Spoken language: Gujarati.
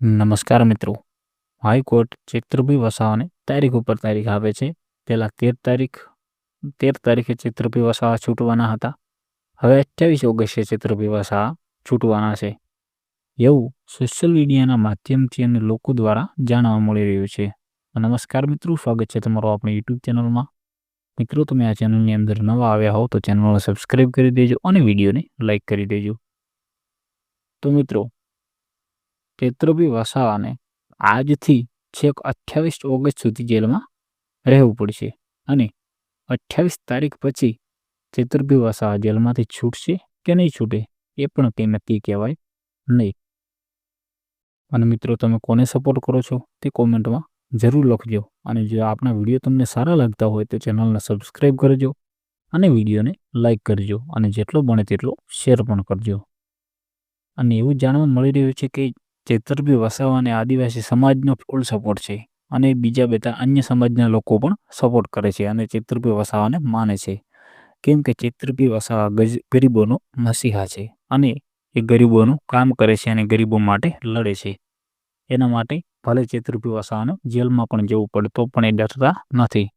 નમસ્કાર મિત્રો. હાઈકોર્ટ ચિત્રભી વસાવાને તારીખ ઉપર તારીખ આપે છે. પહેલાં તેર તારીખ, તેર તારીખે ચિત્રભી વસાવા છૂટવાના હતા. હવે અઠ્યાવીસ ઓગસ્ટે ચિત્રભી વસાવા છૂટવાના છે. એવું સોશિયલ મીડિયાના માધ્યમથી અને લોકો દ્વારા જાણવા મળી રહ્યું છે. નમસ્કાર મિત્રો, સ્વાગત છે તમારો આપણી યુટ્યુબ ચેનલમાં મિત્રો, તમે આ ચેનલની અંદર નવા આવ્યા હો તો ચેનલને સબસ્ક્રાઈબ કરી દેજો અને વિડીયોને લાઇક કરી દેજો. તો મિત્રો ચૈત્રભી વસાવાને આજથી છેક અઠ્યાવીસ ઓગસ્ટ સુધી જેલમાં રહેવું પડશે અને અઠ્યાવીસ તારીખ પછી ચૈત્રભી વસાવા જેલમાંથી છૂટશે કે નહીં છૂટે એ પણ કંઈ નક્કી કહેવાય નહીં. અને મિત્રો, તમે કોને સપોર્ટ કરો છો તે કોમેન્ટમાં જરૂર લખજો અને જો આપણા વીડિયો તમને સારા લાગતા હોય તો ચેનલને સબસ્ક્રાઈબ કરજો અને વિડીયોને લાઇક કરજો અને જેટલો બને તેટલો શેર પણ કરજો. અને એવું જાણવા મળી રહ્યું છે કે ચેતરભી વસાવા અને આદિવાસી સમાજનો ફૂલ સપોર્ટ છે અને બીજા બધા અન્ય સમાજના લોકો પણ સપોર્ટ કરે છે અને ચેતરભી વસાવાને માને છે. કેમ કે ચેતરભી વસાવા ગરીબોનો મસીહા છે અને એ ગરીબોનું કામ કરે છે અને ગરીબો માટે લડે છે. એના માટે ભલે ચેતરભી વસાવાને જેલમાં પણ જવું પડે પણ એ ડરતા નથી.